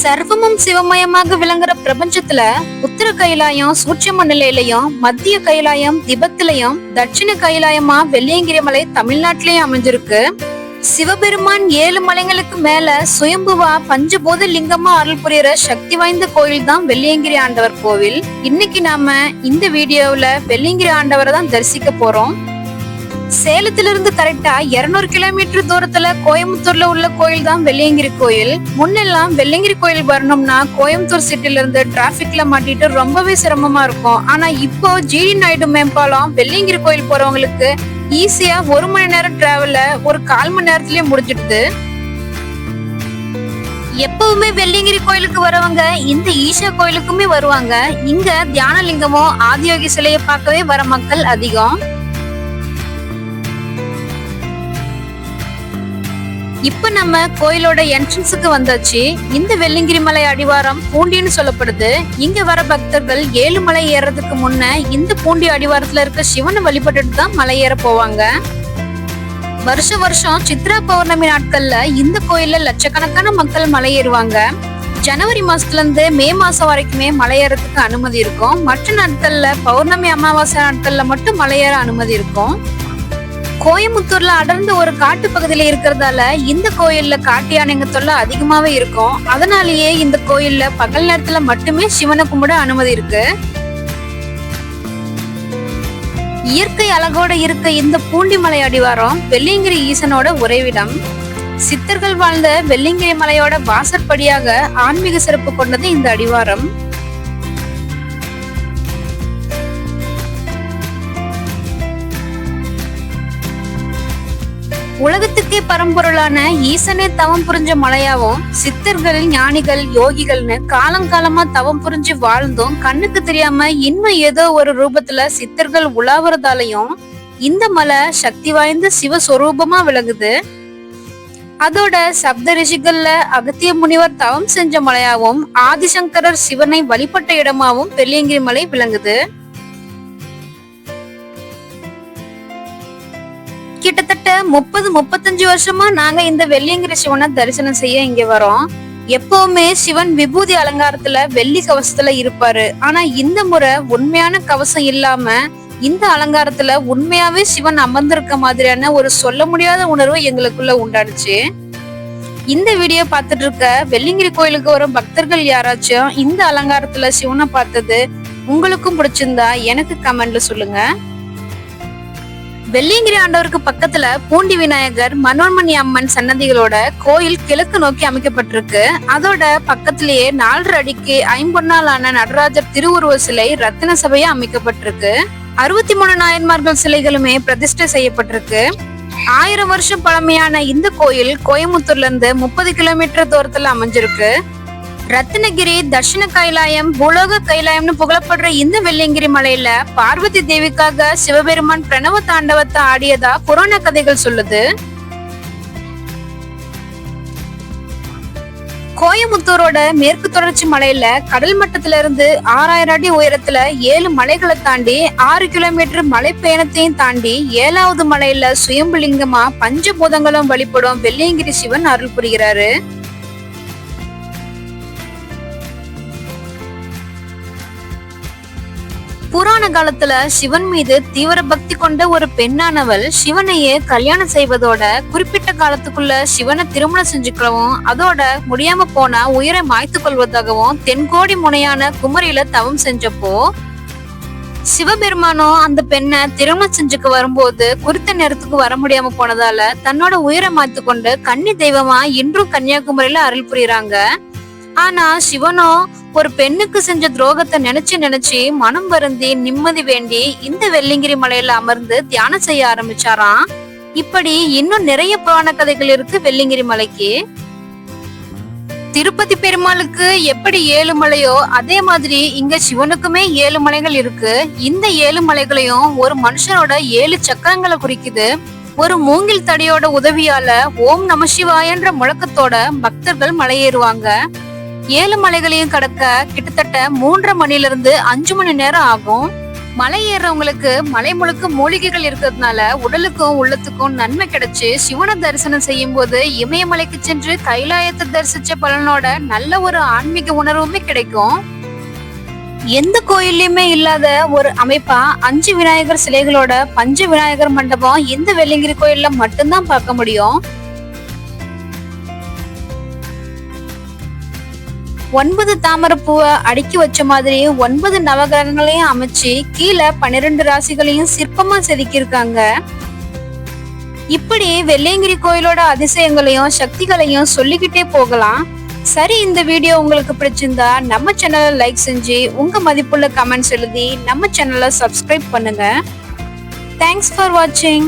சர்வமும் சிவமயமாக விளங்குற பிரபஞ்சத்துல உத்தர கைலாயம் சூட்சம நிலையிலையும் மத்திய கைலாயம் திபத்திலையும் தட்சிண கைலாயமா வெள்ளியங்கிரி மலை தமிழ்நாட்டிலயும் அமைஞ்சிருக்கு. சிவபெருமான் ஏழு மலைங்களுக்கு மேல சுயம்புவா பஞ்சபூத லிங்கமா அருள் புரியுற சக்தி வாய்ந்த கோயில் தான் வெள்ளியங்கிரி ஆண்டவர் கோவில். இன்னைக்கு நாம இந்த வீடியோவுல வெள்ளியங்கிரி ஆண்டவரை தான் தரிசிக்க போறோம். சேலத்துல இருந்து கரெக்டா 200 கிலோமீட்டர் தூரத்துல கோயம்புத்தூர்ல உள்ள கோயில் தான் வெள்ளியங்கிரி கோயில். முன்னெல்லாம் வெள்ளியங்கிரி கோயில் வரணும்னா கோயம்புத்தூர் சிட்டில இருந்து டிராபிக்ல மாட்டிட்டு ரொம்பவே சிரமமா இருக்கும். ஆனா இப்போ ஜிடி நாயுடு மேம்பாலம் வெள்ளியங்கிரி கோயில் போறவங்களுக்கு ஈஸியா ஒரு மணி நேரம் டிராவல ஒரு கால் மணி நேரத்திலயே முடிஞ்சிடுது. எப்பவுமே வெள்ளியங்கிரி கோயிலுக்கு வரவங்க இந்த ஈஷா கோயிலுக்குமே வருவாங்க. இங்க தியானலிங்கமோ ஆதியோகி சிலையை பார்க்கவே வர மக்கள் அதிகம். இப்ப நம்ம கோயிலோட என்ட்ரன்ஸுக்கு வந்தாச்சு. இந்த வெள்ளிங்கிரி மலை அடிவாரம் பூண்டின்னு சொல்லப்படுது. இங்க வர பக்தர்கள் ஏழு மலை ஏறதுக்கு முன்ன இந்த பூண்டி அடிவாரத்துல இருக்க சிவனை வழிபட்டுட்டு தான் மலை ஏற போவாங்க. வருஷ வருஷம் சித்ரா பௌர்ணமி நாட்கள்ல இந்த கோயில்ல லட்சக்கணக்கான மக்கள் மலை ஏறுவாங்க. ஜனவரி மாசத்துல இருந்து மே மாசம் வரைக்குமே மலையேறதுக்கு அனுமதி இருக்கும். மற்ற நாட்கள்ல பௌர்ணமி அமாவாசை நாட்கள்ல மட்டும் மலை ஏற அனுமதி இருக்கும். கோயம்புத்தூர்ல அடர்ந்த ஒரு காட்டு பகுதியில இருக்கிறதால இந்த கோயில்ல காட்டு யானைங்க தொல்லை அதிகமாவே இருக்கும். அதனாலேயே இந்த கோயில்ல பகல் நேரத்துல மட்டுமே சிவனை கும்பிட அனுமதி இருக்கு. இயற்கை அழகோட இருக்க இந்த பூண்டிமலை அடிவாரம் வெள்ளியங்கிரி ஈசனோட உறைவிடம். சித்தர்கள் வாழ்ந்த வெள்ளிங்கிரி மலையோட வாசற்படியாக ஆன்மீக சிறப்பு கொண்டது இந்த அடிவாரம். உலகத்துக்கே பரம்பொருளான ஈசனே தவம் புரிஞ்ச மலையாவும் சித்தர்கள் ஞானிகள் யோகிகள்னு காலங்காலமா தவம் புரிஞ்சு வாழ்ந்தும் கண்ணுக்கு தெரியாம இன்னும் ஏதோ ஒரு ரூபத்துல சித்தர்கள் உலாவுறதாலையும் இந்த மலை சக்தி வாய்ந்த சிவஸ்வரூபமா விளங்குது. அதோட சப்த ரிஷிகள்ல அகத்திய முனிவர் தவம் செஞ்ச மலையாவும் ஆதிசங்கரர் சிவனை வழிபட்ட இடமாவும் பெரியங்கிரி மலை விளங்குது. கிட்டத்தட்ட முப்பது முப்பத்தஞ்சு வருஷமா நாங்க இந்த வெள்ளியங்கிரி சிவனை தரிசனம் செய்ய இங்க வரோம். எப்பவுமே சிவன் விபூதி அலங்காரத்துல வெள்ளி கவசத்துல இருப்பாரு. ஆனா இந்த முறை உண்மையான கவசம் இல்லாம இந்த அலங்காரத்துல உண்மையாவே சிவன் அமர்ந்திருக்க மாதிரியான ஒரு சொல்ல முடியாத உணர்வு எங்களுக்குள்ள உண்டாடுச்சு இந்த வீடியோ பார்த்துட்டு இருக்க வெள்ளிங்கிரி கோயிலுக்கு வரும் பக்தர்கள் யாராச்சும் இந்த அலங்காரத்துல சிவனை பார்த்தது உங்களுக்கும் பிடிச்சிருந்தா எனக்கு கமெண்ட்ல சொல்லுங்க. வெள்ளியங்கிரி ஆண்டவருக்கு பக்கத்துல பூண்டி விநாயகர் மனோன்மணி அம்மன் சன்னதிகளோட கோயில் கிழக்கு நோக்கி அமைக்கப்பட்டிருக்கு. அதோட பக்கத்திலேயே நாலரை அடிக்கு ஐம்பொன்னாலான நடராஜர் திருவுருவ சிலை ரத்தின சபையா அமைக்கப்பட்டிருக்கு. அறுபத்தி மூணு நாயன்மார்கள் சிலைகளுமே பிரதிஷ்டை செய்யப்பட்டிருக்கு. ஆயிரம் வருஷம் பழமையான இந்த கோயில் கோயம்புத்தூர்ல இருந்து முப்பது கிலோமீட்டர் தூரத்துல அமைஞ்சிருக்கு. ரத்னகிரி தர்ஷன கைலாயம் பூலோக கைலாயம்னு புகழப்படுற இந்த வெள்ளியங்கிரி மலையில பார்வதி தேவிக்காக சிவபெருமான் பிரணவ தாண்டவத்தை ஆடியதா புராண கதைகள் சொல்லுது. கோயம்புத்தூரோட மேற்கு தொடர்ச்சி மலையில கடல் மட்டத்துல இருந்து ஆறாயிரம் அடி உயரத்துல ஏழு மலைகளை தாண்டி ஆறு கிலோமீட்டர் மலை பயணத்தையும் தாண்டி ஏழாவது மலையில சுயம்புலிங்கமா பஞ்சபூதங்களும் வழிபடும் வெள்ளியங்கிரி சிவன் அருள் புரிகிறாரு. புராண காலத்துல சிவன் மீது தீவிர பக்தி கொண்ட ஒரு பெண்ணானவள் சிவனையே கல்யாணம் செய்வதோட குறிப்பிட்ட காலத்துக்குள்ள சிவனை திருமணம் செஞ்சுக்கவும் அதோட முடியாம போனா உயிரை மாய்த்து கொள்வதாகவும் தென்கோடி முனையான குமரியில தவம் செஞ்சப்போ சிவபெருமானும் அந்த பெண்ணை திருமணம் செஞ்சுக்க வரும்போது குறித்த நேரத்துக்கு வர முடியாம போனதால தன்னோட உயிரை மாய்த்து கொண்டு கன்னி தெய்வமா இன்றும் கன்னியாகுமரியில அருள் புரியுறாங்க. ஆனா சிவனோ ஒரு பெண்ணுக்கு செஞ்ச துரோகத்தை நினைச்சு நினைச்சு மனம் வருந்தி நிம்மதி வேண்டி இந்த வெள்ளிங்கிரி மலையில அமர்ந்து தியானம் செய்ய ஆரம்பிச்சாராம். இப்படி இன்னும் நிறைய புராண கதைகள் இருக்கு வெள்ளிங்கிரி மலைக்கு. திருப்பதி பெருமாளுக்கு எப்படி ஏழு மலையோ அதே மாதிரி இங்க சிவனுக்குமே ஏழு மலைகள் இருக்கு. இந்த ஏழு மலைகளையும் ஒரு மனுஷனோட ஏழு சக்கரங்களை குறிக்குது. ஒரு மூங்கில் தடியோட உதவியால ஓம் நம சிவாயன்ற முழக்கத்தோட பக்தர்கள் மலையேறுவாங்க. ஏழு மலைகளையும் கடக்க கிட்டத்தட்ட மூன்றரை மணில இருந்து அஞ்சு மணி நேரம் ஆகும். மலை ஏறுறவங்களுக்கு மலை முழுக்க மூலிகைகள் இருக்கிறதுனால உடலுக்கும் உள்ளத்துக்கும் நன்மை கிடைச்சு சிவனை தரிசனம் செய்யும் போது இமயமலைக்கு சென்று கைலாயத்தை தரிசிச்ச பலனோட நல்ல ஒரு ஆன்மீக உணர்வுமே கிடைக்கும். எந்த கோயில்லையுமே இல்லாத ஒரு அமைப்பா அஞ்சு விநாயகர் சிலைகளோட பஞ்ச விநாயகர் மண்டபம் இந்த வெள்ளிங்கிரி கோயில்ல மட்டும்தான் பார்க்க முடியும். ஒன்பது தாமரப்பூவை அடுக்கி வச்ச மாதிரி ஒன்பது நவகிரகங்களையும் அமைச்சு கீழே பன்னிரெண்டு ராசிகளையும் சிற்பமா செதுக்கியிருக்காங்க. இப்படி வெள்ளையங்கிரி கோயிலோட அதிசயங்களையும் சக்திகளையும் சொல்லிக்கிட்டே போகலாம். சரி இந்த வீடியோ உங்களுக்கு பிடிச்சிருந்தா நம்ம சேனலை லைக் செஞ்சு உங்க மதிப்புள்ள கமெண்ட்ஸ் எழுதி நம்ம சேனலை சப்ஸ்கிரைப் பண்ணுங்க. தேங்க்ஸ் ஃபார் வாட்சிங்